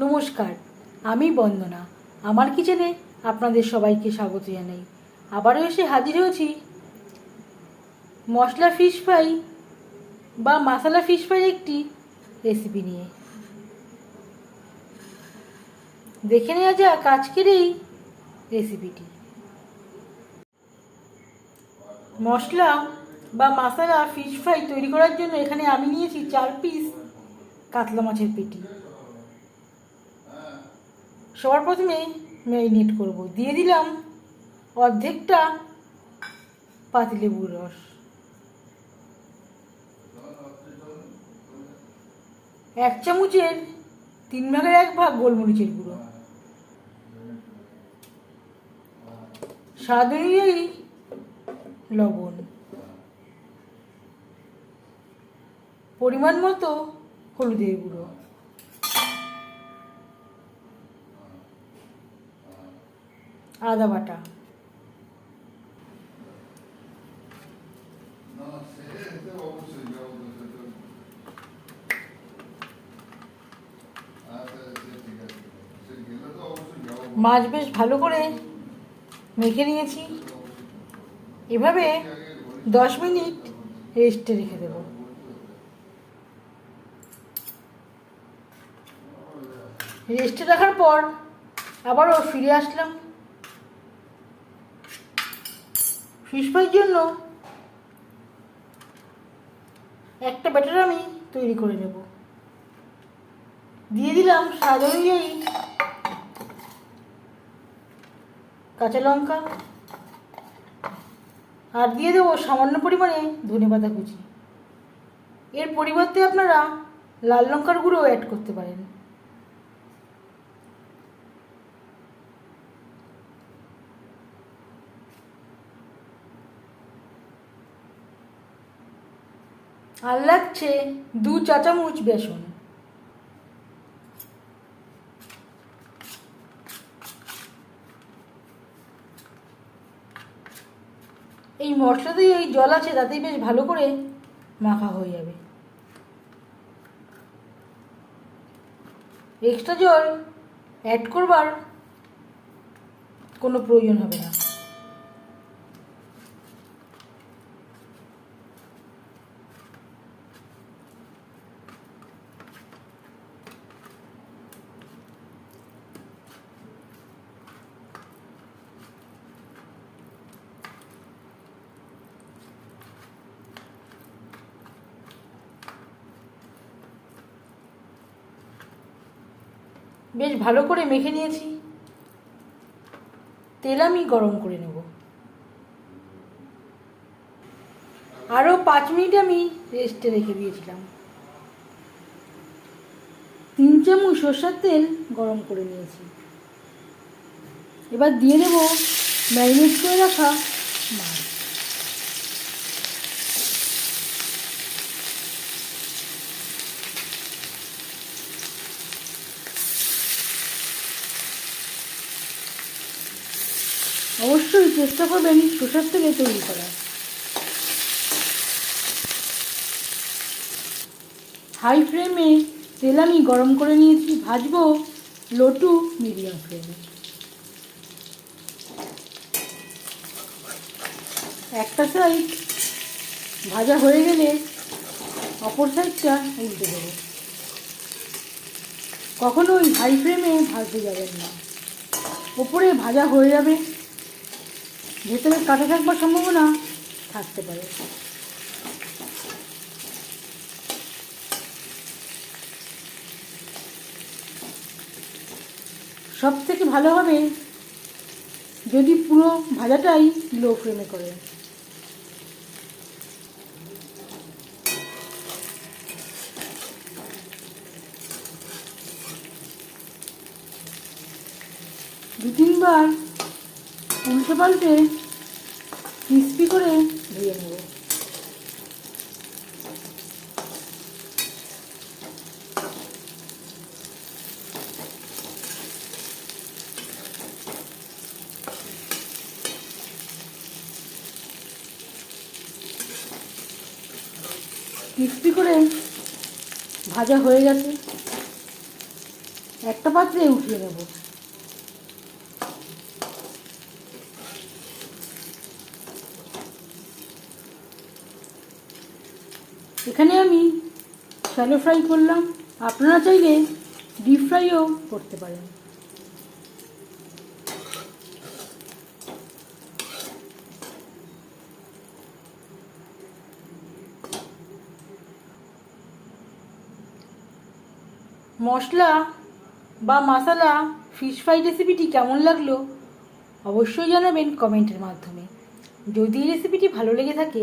নমস্কার, আমি বন্দনা। আমার কিচেনে আপনাদের সবাইকে স্বাগত জানাই। আবারও এসে হাজির হয়েছি। মশলা ফিশ ফ্রাই বা মশলা ফিশ ফ্রাই একটি রেসিপি নিয়ে। দেখে নেওয়া যাক আজকের এই রেসিপিটি মশলা বা মশলা ফিশ ফ্রাই তৈরি করার জন্য এখানে আমি নিয়েছি চার পিস কাতলা মাছের পেটি। সবার প্রথমে ম্যারিনেট করব। দিয়ে দিলাম অর্ধেকটা পাতিলেবুর রস। এক চামচের তিন ভাগের এক ভাগ গোলমরিচের গুঁড়ো। স্বাদ অনুযায়ী লবণ। পরিমাণ মতো হলুদের গুঁড়ো। আদা বাটা। মাছ বেশ ভালো করে মেখে নিয়েছি। এভাবে দশ মিনিট রেস্টে রেখে দেবো। রেস্টে রাখার পর আবারও ফিরে আসলাম। ফিশ জন্য একটা ব্যাটার আমি তৈরি করে নেব। দিয়ে দিলাম স্বাদ অনুযায়ী কাঁচা লঙ্কা আর দিয়ে দেবো সামান্য পরিমাণে ধনে পাতা কুচি। এর পরিবর্তে আপনারা লাল লঙ্কার গুঁড়ো অ্যাড করতে পারেন। আর লাগছে দু চা চামচ বেসন। এই মশলা দিয়ে এই জল আছে, তাতেই বেশ ভালো করে মাখা হয়ে যাবে। এক্সট্রা জল অ্যাড করবার কোনো প্রয়োজন হবে না। বেশ ভালো করে মেখে নিয়েছি। তেল আমি গরম করে নেব। আরও পাঁচ মিনিট আমি রেস্টে রেখে দিয়েছিলাম। তিন চামচ সর্ষের তেল গরম করে নিয়েছি। এবার দিয়ে দেব ম্যারিনেট করে রাখা মাছ। অবশ্যই চেষ্টা করবেন সর্ষের থেকে তৈরি করার। হাই ফ্লেমে তেল আমি গরম করে নিয়েছি, ভাজবো লো টু মিডিয়াম ফ্লেমে। একটা সাইড ভাজা হয়ে গেলে অপর সাইডটা উল্টে দেবো। কখনোই হাই ফ্লেমে ভাজতে যাবেন না। ওপরে ভাজা হয়ে যাবে। ভেতরে কাটা থাকবার সম্ভাবনা থাকতে পারে। সব থেকে ভালো হবে যদি পুরো ভাজাটাই লো ফ্লেমে করে। দু তিনবার উল্টে পাল্টে ক্রিস্পি করে ধুয়ে নেব। ক্রিস্পি করে ভাজা হয়ে গেছে। একটা পাত্রে উঠিয়ে নেব। এখানে আমি শ্যালো ফ্রাই করলাম। আপনারা চাইলে ডিপ ফ্রাইও করতে পারেন। মশলা বা মশলা ফিশ ফ্রাই রেসিপিটি কেমন লাগল অবশ্যই জানাবেন কমেন্টের মাধ্যমে। যদি রেসিপিটি ভালো লেগে থাকে